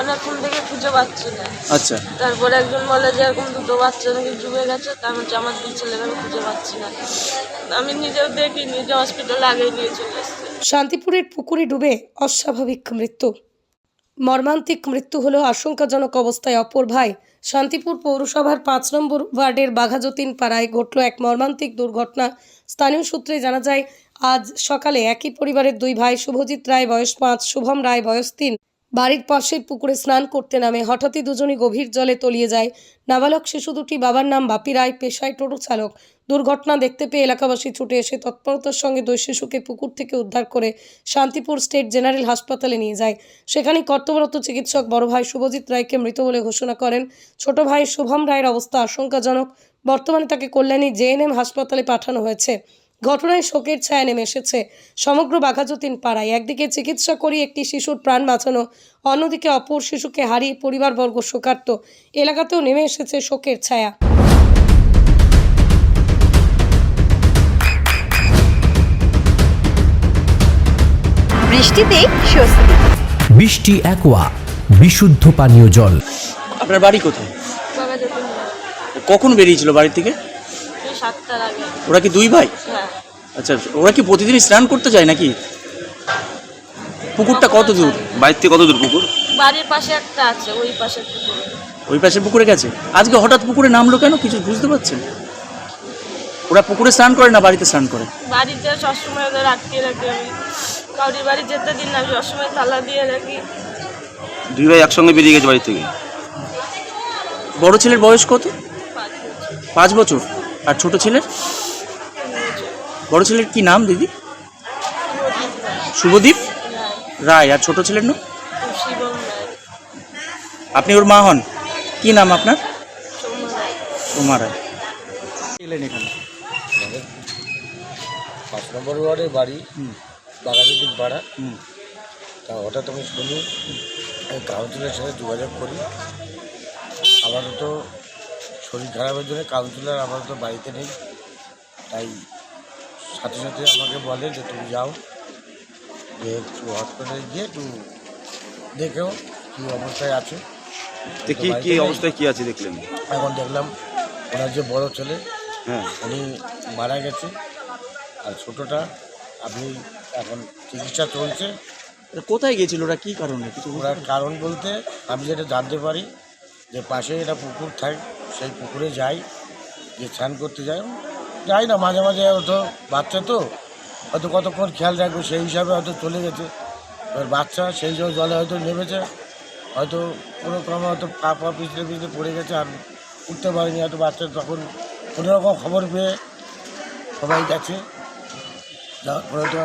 অনেকক্ষণ থেকে খুঁজে পাচ্ছি না। আচ্ছা। তারপরে একজন বলে যে এরকম দুটো বাচ্চা নাকি ডুবে গেছে তার হচ্ছে আমার দুই ছেলেকে আমি খুঁজে পাচ্ছি না। আমি নিজেও দেখি নিজে হসপিটালে আগেই নিয়ে চলে এসেছি। শান্তিপুরের পুকুরে ডুবে অস্বাভাবিক মৃত্যু। মর্মান্তিক মৃত্যু হলো আশঙ্কাজনক অবস্থায় অপর ভাই। শান্তিপুর পৌরসভার পাঁচ নম্বর ওয়ার্ডের বাঘাযতীন পাড়ায় ঘটল এক মর্মান্তিক দুর্ঘটনা। স্থানীয় সূত্রে জানা যায় আজ সকালে একই পরিবারের দুই ভাই শুভজিৎ রায় বয়স পাঁচ শুভম রায় বয়স তিন। বাড়ির পাশের পুকুরে স্নান করতে নামে। হঠাৎই দুজনই গভীর জলে তলিয়ে যায়। নাবালক শিশু দুটি, বাবার নাম বাপি রায়, পেশায় টোটো চালক। দুর্ঘটনা দেখতে পেয়ে এলাকাবাসী ছুটে এসে তৎপরতার সঙ্গে দুই শিশুকে পুকুর থেকে উদ্ধার করে শান্তিপুর স্টেট জেনারেল হাসপাতালে নিয়ে যায়। সেখানে কর্তব্যরত চিকিৎসক বড় ভাই শুভজিৎ রায়কে মৃত বলে ঘোষণা করেন। ছোট ভাই শুভম রায়ের অবস্থা আশঙ্কাজনক। বর্তমানে তাকে কল্যাণী জেএনএম হাসপাতালে পাঠানো হয়েছে। ঘটনায় শোকের ছায়া নেমে এসেছে। সমগ্র বাঘাযতীন পাড়ায় একদিকে চিকিৎসা করি একটি শিশুর প্রাণ বাঁচানো অন্যদিকে অপর শিশুকে হারিয়ে পরিবারবর্গ শোকার্ত। এলাকাতেও নেমে এসেছে শোকের ছায়া। বৃষ্টিতেই স্বস্তি। বৃষ্টি অ্যাকোয়া বিশুদ্ধ পানীয় জল। আপনার বাড়ি কোথায়? কখন বেরিয়েছিল বাড়ি থেকে? সাতটার আগে। ওরা কি দুই ভাই? হ্যাঁ। আচ্ছা ওরা কি প্রতিদিন স্নান করতে যায় নাকি? পুকুরটা কত দূর? বাড়ির থেকে কত দূর পুকুর? বাড়ির পাশে একটা আছে ওই পাশে পুকুরে। ওই পাশে পুকুরে গেছে? আজকে হঠাৎ পুকুরে নামলো কেন? কিছু বুঝতে পারছেন? ওরা পুকুরে স্নান করে না বাড়িতে স্নান করে? বাড়িতে সবসময় ওদের আটকে রাখি আমি। কাউরি বাড়ি যেতে দিন না আমি সবসময় তালা দিয়ে রাখি। দুই ভাই একসঙ্গে বেরিয়ে গেছে বাড়ি থেকে? বড় ছেলের বয়স কত? পাঁচ বছর। আর ছোট ছেলের? বড় ছেলের কি নাম দিদি? শুভদীপ রায়। আর ছোট ছেলের নাম? আপনি ওর মা হন। কি নাম আপনার? সৌম্য রায় সোমা রায়। এলেন এখানে। পাঁচ নম্বর ওয়ার্ডের বাড়ি। বাগানের পাড়া। তা হঠাৎ আমি শুনি কাউন্সিলের সাথে যোগাযোগ করি। আপাতত শরীর খারাপের জন্য কাউন্সিলার আমার তো বাড়িতে নেই। তাই সাথে সাথে আমাকে বলে যে তুমি যাও যে একটু হসপিটালে গিয়ে একটু দেখেও কী অবস্থায় আছে। তো কি কি অবস্থায় কি আছে দেখলেন? এখন দেখলাম ওনার যে বড় ছেলে হ্যাঁ। উনি মারা গেছে। আর ছোটোটা আপনি এখন চিকিৎসা চলছে। কোথায় গিয়েছিল? ওরা কি কারণে? কিছু পারবেন? কারণ বলতে আমি যেটা জানতে পারি যে পাশে এটা পুকুর থাকে। সেই পুকুরে যাই যে স্নান করতে যাই যাই না মাঝে মাঝে হয়তো বাচ্চা তো হয়তো কতক্ষণ খেয়াল রাখব সেই হিসাবে হয়তো চলে গেছে এবার বাচ্চা সেই জন্য জলে হয়তো নেমেছে হয়তো কোনো ক্রমে হয়তো পা পা পিছলে পিছলে পড়ে গেছে আর উঠতে পারেনি হয়তো বাচ্চা তখন কোনো রকম খবর পেয়ে সবাই গেছে যাওয়ার পরে তো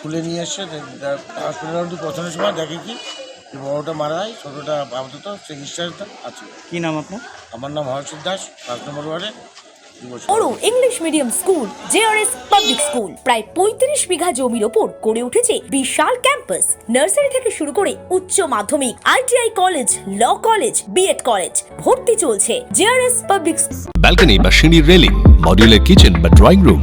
তুলে নিয়ে এসছে হসপিটাল পৌঁছানোর সময় দেখে কি বড়োটা মারা যায় ছোটোটা আপাতত চিকিৎসাটা আছে। কি নাম আপনার? আমার নাম হর্ষিত দাস পাঁচ নম্বর ওয়ার্ডে English medium school JRS public school. প্রায় পঁয়ত্রিশ বিঘা জমির ওপর গড়ে উঠেছে বিশাল ক্যাম্পাস। নার্সারি থেকে শুরু করে উচ্চ মাধ্যমিক ITI college law college BEd college ভর্তি চলছে জেআরএস পাবলিক ব্যালকনি বা সিঁড়ির রেলিং মডিউলার কিচেন বা ড্রয়িং রুম